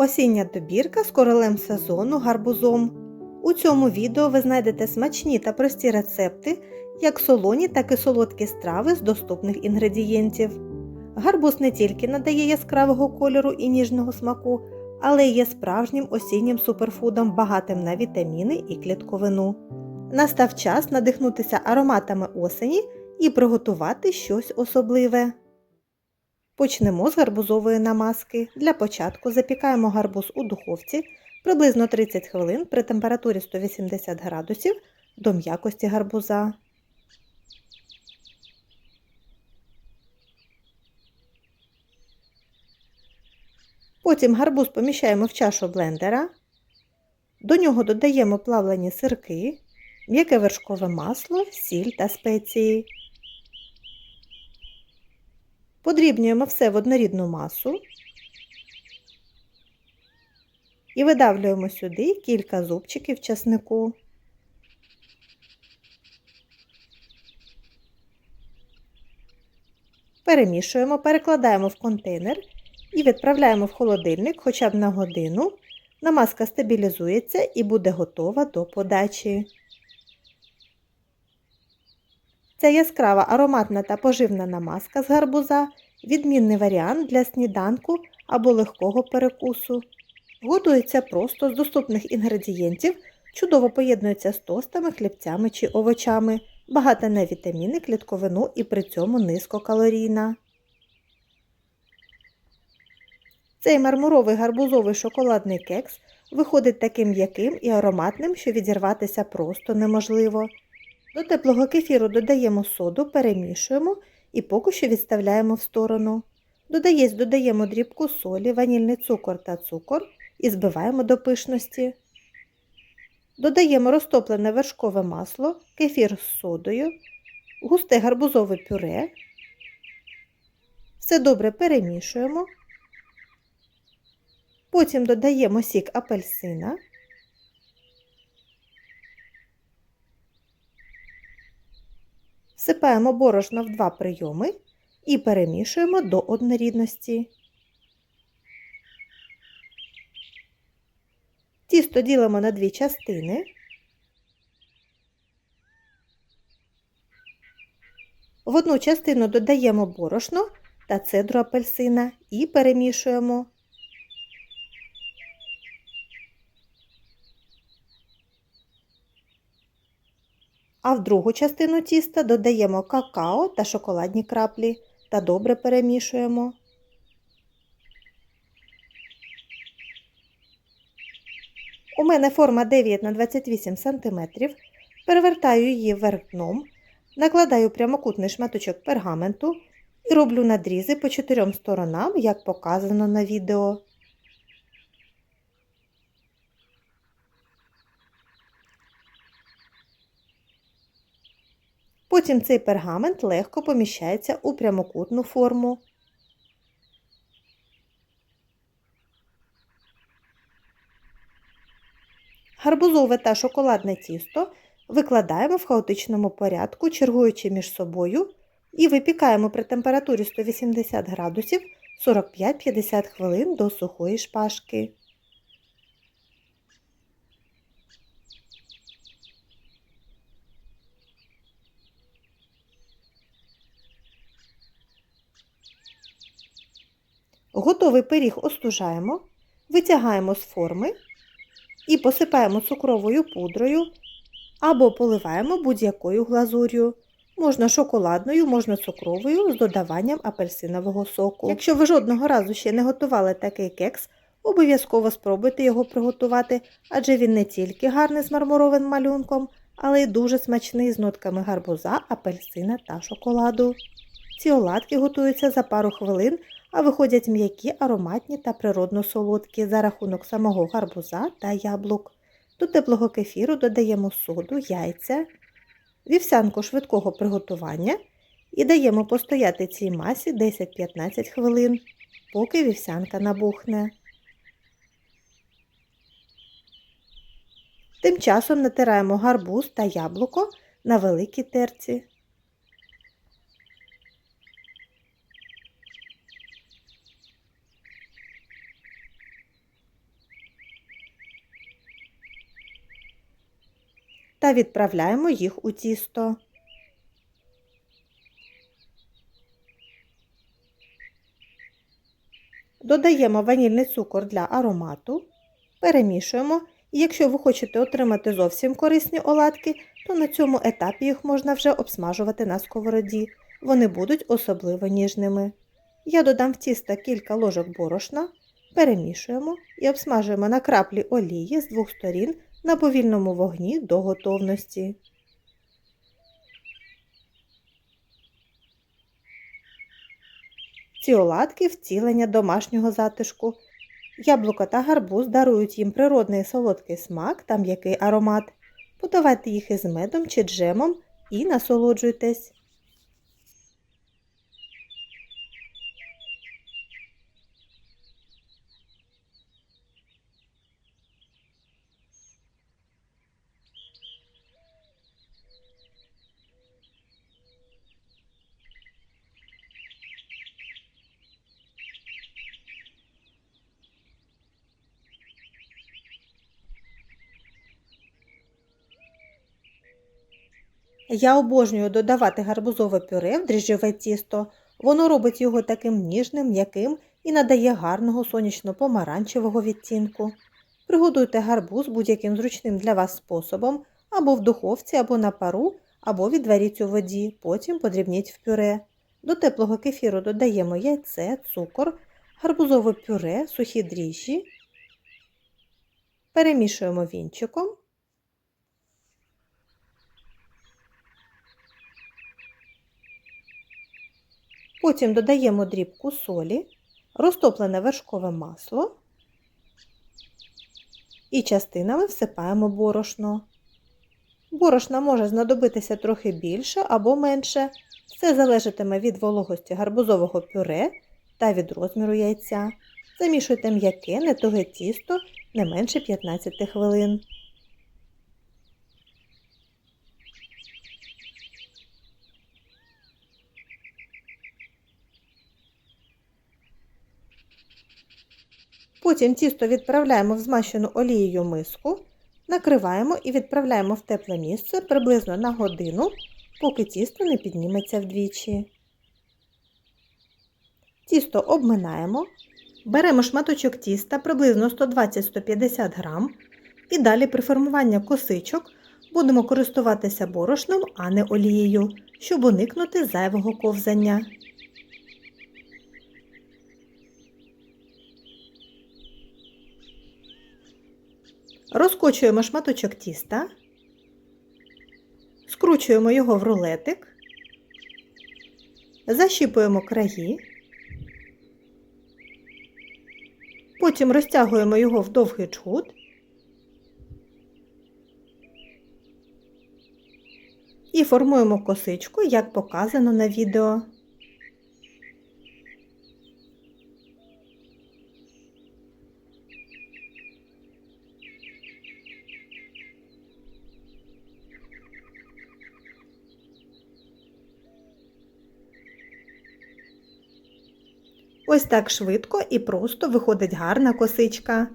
Осіння добірка з королем сезону гарбузом. У цьому відео ви знайдете смачні та прості рецепти, як солоні, так і солодкі страви з доступних інгредієнтів. Гарбуз не тільки надає яскравого кольору і ніжного смаку, але є справжнім осіннім суперфудом, багатим на вітаміни і клітковину. Настав час надихнутися ароматами осені і приготувати щось особливе. Почнемо з гарбузової намазки. Для початку запікаємо гарбуз у духовці приблизно 30 хвилин при температурі 180 градусів до м'якості гарбуза. Потім гарбуз поміщаємо в чашу блендера. До нього додаємо плавлені сирки, м'яке вершкове масло, сіль та спеції. Подрібнюємо все в однорідну масу і видавлюємо сюди кілька зубчиків часнику. Перемішуємо, перекладаємо в контейнер і відправляємо в холодильник хоча б на годину. Намазка стабілізується і буде готова до подачі. Ця яскрава ароматна та поживна намазка з гарбуза відмінний варіант для сніданку або легкого перекусу. Готується просто з доступних інгредієнтів, чудово поєднується з тостами, хлібцями чи овочами, багата на вітаміни, клітковину і при цьому низькокалорійна. Цей мармуровий гарбузовий шоколадний кекс виходить таким м'яким і ароматним, що відірватися просто неможливо. До теплого кефіру додаємо соду, перемішуємо і поки що відставляємо в сторону. Додаєсь, додаємо дрібку солі, ванільний цукор та цукор і збиваємо до пишності. Додаємо розтоплене вершкове масло, кефір з содою, густе гарбузове пюре. Все добре перемішуємо. Потім додаємо сік апельсина. Всипаємо борошно в два прийоми і перемішуємо до однорідності. Тісто ділимо на дві частини. В одну частину додаємо борошно та цедру апельсина і перемішуємо. А в другу частину тіста додаємо какао та шоколадні краплі та добре перемішуємо. У мене форма 9 на 28 см. Перевертаю її вверх дном, накладаю прямокутний шматочок пергаменту і роблю надрізи по чотирьом сторонам, як показано на відео. Потім цей пергамент легко поміщається у прямокутну форму. Гарбузове та шоколадне тісто викладаємо в хаотичному порядку, чергуючи між собою, і випікаємо при температурі 180 градусів 45-50 хвилин до сухої шпажки. Готовий пиріг остужаємо, витягаємо з форми і посипаємо цукровою пудрою або поливаємо будь-якою глазур'ю. Можна шоколадною, можна цукровою з додаванням апельсинового соку. Якщо ви жодного разу ще не готували такий кекс, обов'язково спробуйте його приготувати, адже він не тільки гарний з мармуровим малюнком, але й дуже смачний з нотками гарбуза, апельсина та шоколаду. Ці оладки готуються за пару хвилин, а виходять м'які, ароматні та природно солодкі за рахунок самого гарбуза та яблук. До теплого кефіру додаємо соду, яйця, вівсянку швидкого приготування і даємо постояти цій масі 10-15 хвилин, поки вівсянка набухне. Тим часом натираємо гарбуз та яблуко на великій терці. Та відправляємо їх у тісто. Додаємо ванільний цукор для аромату, перемішуємо, і якщо ви хочете отримати зовсім корисні оладки, то на цьому етапі їх можна вже обсмажувати на сковороді. Вони будуть особливо ніжними. Я додам в тісто кілька ложок борошна, перемішуємо і обсмажуємо на краплі олії з двох сторін на повільному вогні до готовності. Ці оладки втілення домашнього затишку. Яблуко та гарбуз дарують їм природний солодкий смак та м'який аромат. Подавайте їх із медом чи джемом і насолоджуйтесь. Я обожнюю додавати гарбузове пюре в дріжджове тісто. Воно робить його таким ніжним, м'яким і надає гарного сонячно-помаранчевого відтінку. Приготуйте гарбуз будь-яким зручним для вас способом, або в духовці, або на пару, або відваріть у воді, потім подрібніть в пюре. До теплого кефіру додаємо яйце, цукор, гарбузове пюре, сухі дріжджі. Перемішуємо вінчиком. Потім додаємо дрібку солі, розтоплене вершкове масло і частинами всипаємо борошно. Борошна може знадобитися трохи більше або менше. Все залежатиме від вологості гарбузового пюре та від розміру яйця. Замішуйте м'яке, нетуге тісто не менше 15 хвилин. Потім тісто відправляємо в змащену олією миску, накриваємо і відправляємо в тепле місце приблизно на годину, поки тісто не підніметься вдвічі. Тісто обминаємо, беремо шматочок тіста приблизно 120-150 г і далі при формуванні косичок будемо користуватися борошном, а не олією, щоб уникнути зайвого ковзання. Розкочуємо шматочок тіста, скручуємо його в рулетик, защіпуємо краї, потім розтягуємо його в довгий чхут. І формуємо косичку, як показано на відео. Так швидко і просто виходить гарна косичка.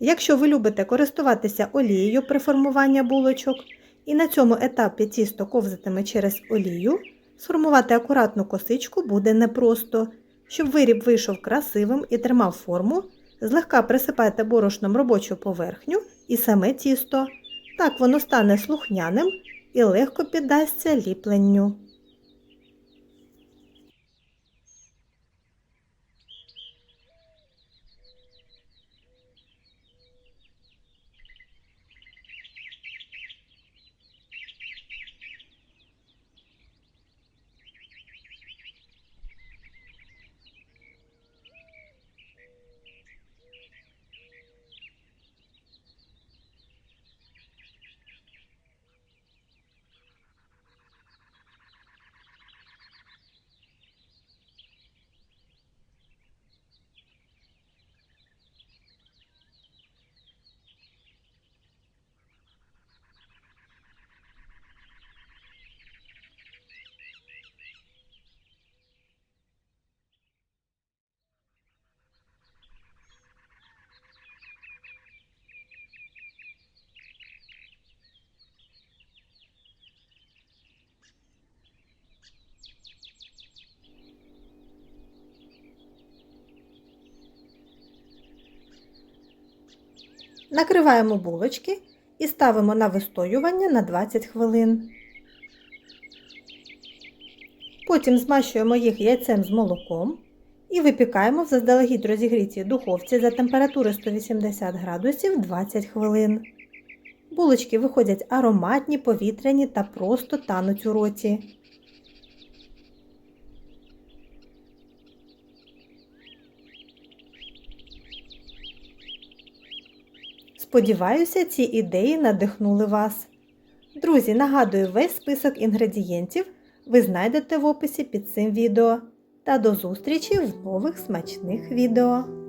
Якщо ви любите користуватися олією при формуванні булочок, і на цьому етапі тісто ковзатиме через олію, сформувати акуратну косичку буде непросто. Щоб виріб вийшов красивим і тримав форму, злегка присипайте борошном робочу поверхню і саме тісто. Так воно стане слухняним і легко піддасться ліпленню. Накриваємо булочки і ставимо на вистоювання на 20 хвилин. Потім змащуємо їх яйцем з молоком і випікаємо в заздалегідь розігрітій духовці за температури 180 градусів 20 хвилин. Булочки виходять ароматні, повітряні та просто тануть у роті. Сподіваюся, ці ідеї надихнули вас. Друзі, нагадую, весь список інгредієнтів ви знайдете в описі під цим відео. Та до зустрічі в нових смачних відео!